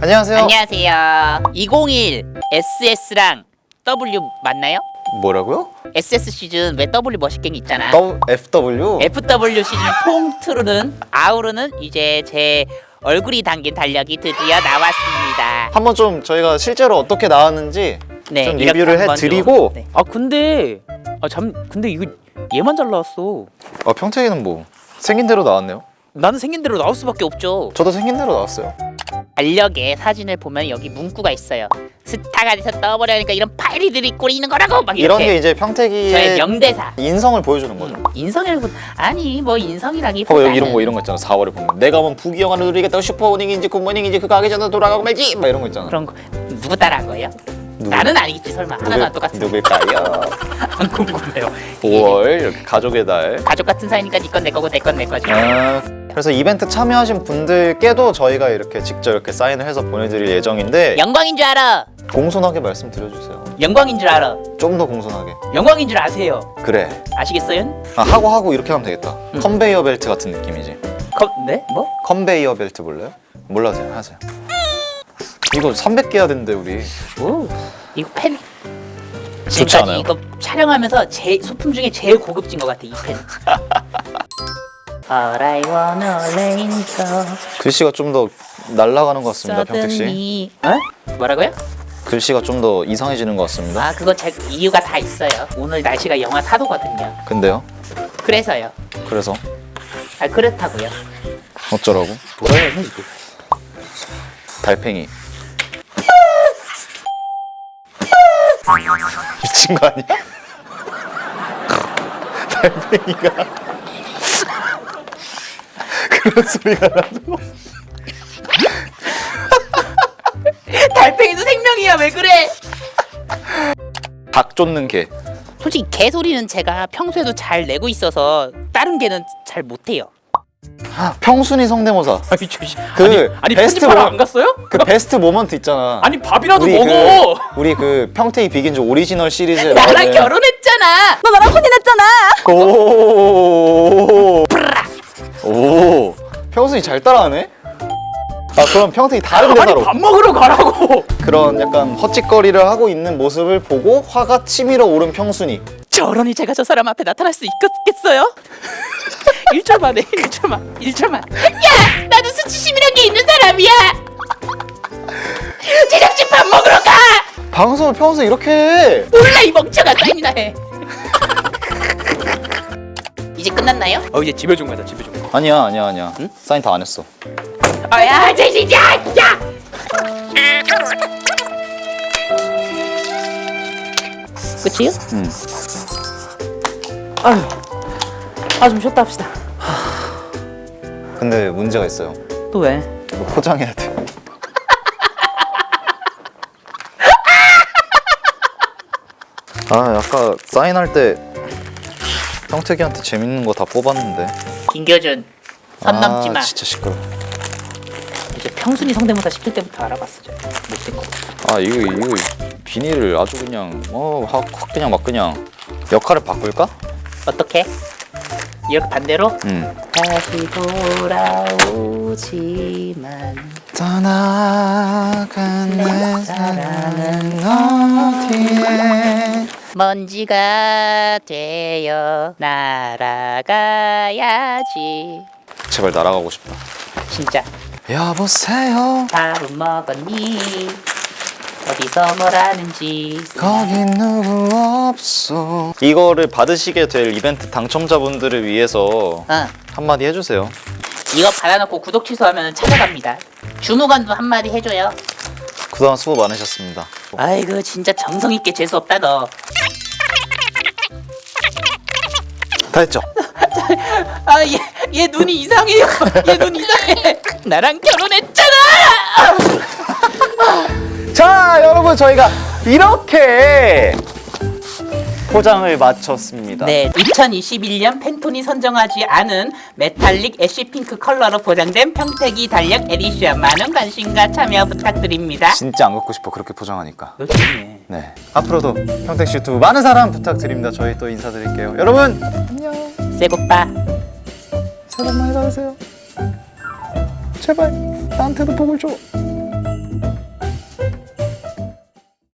안녕하세요. 안녕하세요. 201 SS랑 W 맞나요? 뭐라고요? SS 시즌 왜 W 멋있갱이 있잖아. W, FW? FW 시즌 통틀은 아우르는 이제 제 얼굴이 담긴 달력이 드디어 나왔습니다. 한번 좀 저희가 실제로 어떻게 나왔는지 네, 좀 이렇게 리뷰를 한번 해드리고 좀, 네. 아 근데 아 잠 근데 이거 얘만 잘 나왔어. 아, 평택이는 뭐 생긴 대로 나왔네요. 나는 생긴 대로 나올 수밖에 없죠. 저도 생긴 대로 나왔어요. 달력에 사진을 보면 여기 문구가 있어요. 스타가 돼서 떠버려니까 이런 파이리들이 꼬리는 거라고 막 이런 이렇게. 게 이제 저의 평택이의 명대사. 인성을 보여주는 거죠. 인성이라고 아니 뭐 인성이라기 봐봐 여기 이런 거 이런 거 있잖아. 4월에 보면 내가 뭐 부귀영화를 누리겠다고 슈퍼모닝인지 굿모닝인지 그거 하기 전에 돌아가고 말지 막 이런 거 있잖아. 그런 거 누구 따라한 거예요? 나는 아니겠지 설마 하나도 안 똑같은 누굴까요? 안 궁금해요 5월 이렇게 가족의 달. 가족 같은 사이니까 니건 내 거고 내 건 내 거지 아, 그래서 이벤트 참여하신 분들께도 저희가 이렇게 직접 이렇게 사인을 해서 보내드릴 예정인데 영광인 줄 알아 공손하게 말씀드려주세요. 영광인 줄 알아 좀 더 공손하게. 영광인 줄 아세요 그래. 아시겠어요? 아, 하고 하고 이렇게 하면 되겠다. 음. 컨베이어 벨트 같은 느낌이지. 거, 네? 뭐? 컨베이어 벨트 몰라요? 몰라세요? 하세요. 이거 300개 해야 되는데 우리. 오 이거 펜 좋지 지금까지 않아요? 이거 촬영하면서 제 소품 중에 제일 고급진 것 같아 이 펜 All I wanna lay in the 글씨가 좀 더 날아가는 것 같습니다, 평택 씨. suddenly 어? 뭐라고요? 글씨가 좀 더 이상해지는 것 같습니다. 아 그거 제 이유가 다 있어요 오늘 날씨가 영하 4도거든요 근데요? 그래서요 그래서 아 그렇다고요 어쩌라고? 뭐예요 이거 달팽이. 미친 거 아니야? 달팽이가 그런 소리가 나도 달팽이도 생명이야 왜 그래? 닭 쫓는 개. 솔직히 개 소리는 제가 평소에도 잘 내고 있어서 다른 개는 잘 못해요. 평순이 성대모사. 아니 저 씨. 그 아니, 아니 베스트 편집하러 모- 안 갔어요? 그 베스트 모먼트 있잖아. 아니 밥이라도 우리 먹어. 그 우리 그 평택이 비긴즈 오리지널 시리즈에 나랑 결혼했잖아. 너 나랑 혼인했잖아. 오. 오. 평순이 잘 따라하네. 아 그럼 평택이 다른 아니 대사로 밥 먹으러 가라고. 그런 약간 헛짓거리를 하고 있는 모습을 보고 화가 치밀어 오른 평순이. 저런이 제가 저 사람 앞에 나타날 수 있겠어요? 1초만 해, 1초만, 1초만. 야, 나도 수치심이란 게 있는 사람이야. 제작진 밥 먹으러 가. 방송을 평소에 이렇게 해. 몰라 이 멍청아 사인이나 해. 이제 끝났나요? 어 이제 집에 좀 가자 집에 좀. 가자. 아니야 아니야 아니야. 사인 다 안 했어. 아야, 저 진짜, 야. 끝이요? 응. 아유, 아 좀 쉬었다 합시다. 근데 문제가 있어요. 또 왜? 이거 포장해야 돼. 아 아까 사인할 때 평택이한테 재밌는 거 다 뽑았는데. 김교준, 선 넘지 마. 아, 진짜 시끄러. 이제 평순이 성대모사 시킬 때부터 알아봤어. 저. 못된 거. 아 이거 이거 비닐을 아주 그냥 어확 확 그냥 막 그냥 역할을 바꿀까? 어떻게? 이렇게 반대로? 응. 다시 돌아오지만 떠나간 내 사랑은 어디에 먼지가 되어 날아가야지. 제발 날아가고 싶다 진짜 여보세요 밥은 먹었니? 어디서 뭘 하는지 거긴 누구 없어 이거를 받으시게 될 이벤트 당첨자분들을 위해서 어 한마디 해주세요 이거 받아놓고 구독 취소하면 찾아갑니다 주무관도 한마디 해줘요 그동안 수고 많으셨습니다 아이고 진짜 정성 있게 재수 없다 너 다 했죠? 아, 얘, 얘 눈이 이상해요. 얘 눈 이상해. 나랑 결혼했잖아. 자 여러분 저희가 이렇게 포장을 마쳤습니다. 네, 2021년 팬톤이 선정하지 않은 메탈릭 애쉬 핑크 컬러로 포장된 평택이 달력 에디션 많은 관심과 참여 부탁드립니다. 진짜 안 갖고 싶어 그렇게 포장하니까. 너. 네. 앞으로도 평택시 유튜브 많은 사랑 부탁드립니다. 저희 또 인사드릴게요. 여러분 봐. 새해 복 많이 받으세요. 제발 나한테도 복을 줘.